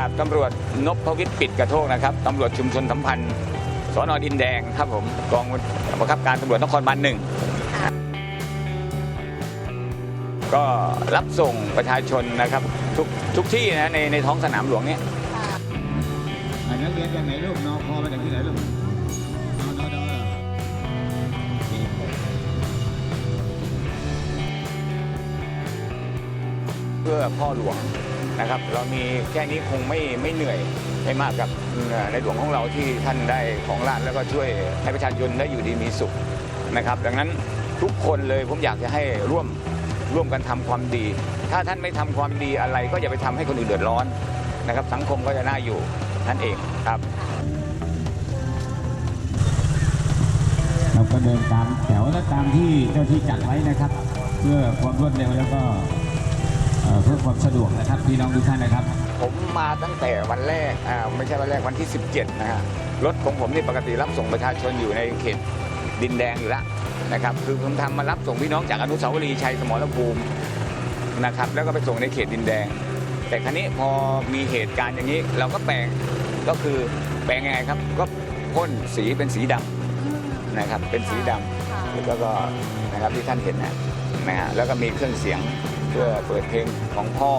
าบตำรวจนพวิทย์ปิดกระโทกนะครับตำรวจชุมชนสัมพันธ์สอนอดินแดงครับผมกองบังคับการตำรวจนครบาลหนึ่งก็รับส่งประชาชนนะครับทุกทุกที่นะในในท้องสนามหลวงเนี่ยอันนักเรียนจากไหนลูกนอคอมาจากที่ไหนลูกนอนอดอเหรอเพื่อพ่อหลวง นะครับ เรามีแค่นี้คงไม่ไม่เหนื่อยไม่มากกับเอ่อในหลวงของเราที่ท่านได้ของราชแล้วก็ช่วยให้ประชาชนได้อยู่ดีมีสุขนะครับ ดังนั้นทุกคนเลยผมอยากจะให้ร่วมร่วมกันทำความดี ถ้าท่านไม่ทำความดีอะไร ก็อย่าไปทำให้คนอื่นเดือดร้อนนะครับ สังคมก็จะน่าอยู่นั่นเองครับ เราก็เดินตามแถวและตามที่เจ้าที่จัดไว้นะครับ เพื่อความรวดเร็วแล้วก็ เพื่อความสะดวกนะครับพี่น้องทุกท่านนะครับ ผมมาตั้งแต่วันแรกอ่าไม่ใช่วันแรกวันที่ 17 นะฮะรถของผมนี่ปกติรับส่งประชาชนอยู่ในเขตดินแดงอยู่แล้วนะครับคือผมทำมารับส่งพี่น้องจากอนุสาวรีย์ชัยสมรภูมินะครับแล้วก็ไปส่งในเขตดินแดง แต่ครั้นี้พอมีเหตุการณ์อย่างนี้เราก็แปลงก็คือแปลงยังไงครับ ก็พ่นสีเป็นสีดำนะครับเป็นสีดำแล้วก็นะครับที่ท่านเห็นนะนะฮะแล้วก็มีเครื่องเสียง เพื่อเปิดเพลงของพ่อ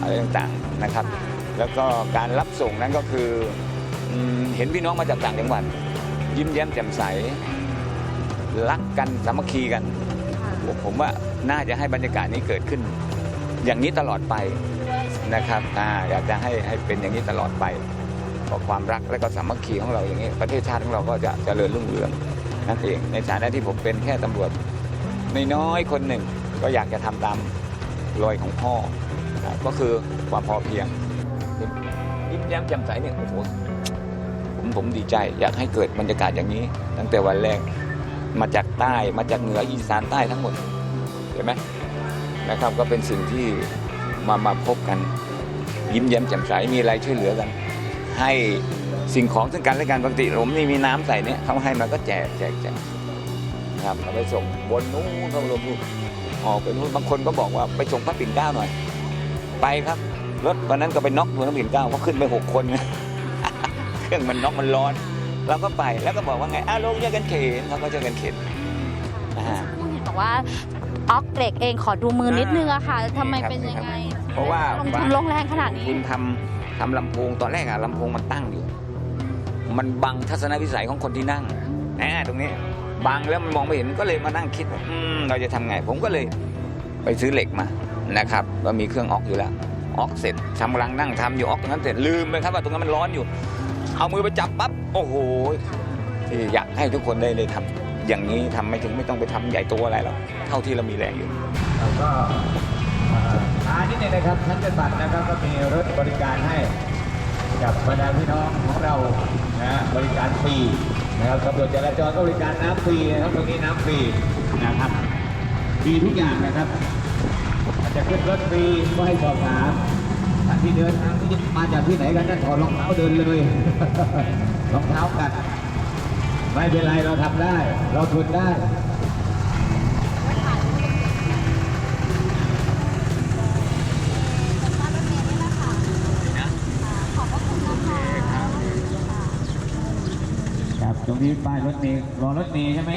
อะไรต่างๆนะครับ แล้วก็การรับส่งนั้นก็คืออเห็นพี่น้องมาจากต่างจังหวัด ยิ้มแย้มแจ่มใส รักกันสามัคคีกันผมว่าน่าจะให้บรรยากาศนี้เกิดขึ้น อย่างนี้ตลอดไปนะครับออยากจะให้ให้เป็นอย่างนี้ตลอดไปเพราะความรักและก็สามัคคีของเราอย่างนี้ ประเทศชาติของเราก็จะเจริญรุ่งเรืองนั่นเองในฐานะที่ผมเป็นแค่ตำรวจน้อยๆคนหนึ่งก็อยากจะทำตาม รอยของพ่อนะก็คือความพอเพียงยิ้มแย้มแจ่มใสเนี่ยโอ้โหผมผมดีใจ อยากให้เกิดบรรยากาศอย่างนี้ ตั้งแต่วันแรกมาจากใต้มาจากเหนืออีสานใต้ทั้งหมดเห็นไหมนะครับก็เป็นสิ่งที่มามาพบกัน ยิ้มแย้มแจ่มใสมีอะไรช่วยเหลือกัน ให้สิ่งของซึ่งกันและกันปกติผมนี่มีน้ำใส่เนี่ยเขาให้มาก็แจกแจกแจกนะครับเอาไปส่งบนนู้นเขาลงนู่น ออกไปนู้นบางคนก็บอกว่าไปส่งพระปิ่นเกล้าหน่อย ไปครับรถวันนั้นก็ไปน็อกบนน้ำปิ่นเกล้าเพราะขึ้นไปหกคน เครื่องมันน็อกมันร้อนเราก็ไปแล้วก็บอกว่าไงอ้าวลงช่วยกันเข็นเขาก็ช่วยกันเข็นอ่าเห็นบอกว่าออกเด็กเองขอดูมือนิดนึงอะค่ะทำไมเป็นยังไงเพราะว่า ลงทุนลงแรงขนาดนี้ คุณทำทำลำโพงตอนแรกอะลำโพงมันตั้งอยู่ มันบังทัศนวิสัยของคนที่นั่งแหมตรงนี้ บังแล้วมันมองไม่เห็นก็เลยมานั่งคิดว่าเราจะทำไง ผมก็เลยไปซื้อเหล็กมานะครับก็มีเครื่องออกอยู่แล้ว ออกเสร็จทำกำลังนั่งทำอยู่ออกตรงนั้นเสร็จลืมไปครับว่าตรงนั้นมันร้อนอยู่ เอามือไปจับปั๊บโอ้โหที่อยากให้ทุกคนได้ได้ทำอย่างนี้ทำไม่ถึงไม่ต้องไปทำใหญ่โตอะไรหรอกเท่าที่เรามีแรงอยู่เราก็อ่อท้านิดนึงนะครับชั้นเป็นบัตรนะครับก็มีรถบริการให้กับบรรดาพี่น้องของเรานะบริการฟรี นะครับตำรวจจราจรก็บริการน้ำฟรีนะครับตรงนี้น้ำฟรีนะครับฟรีทุกอย่างนะครับอาจจะขึ้นรถฟรีก็ให้สอบถามท่านที่เดินทางที่มาจากที่ไหนกันนั่นถอดรองเท้าเดินเลยรองเท้ากัดไม่เป็นไรเราทำได้ เราทนได้ ครับตรงนี้ป้ายรถเมล์รอรถเมล์ใช่ไหม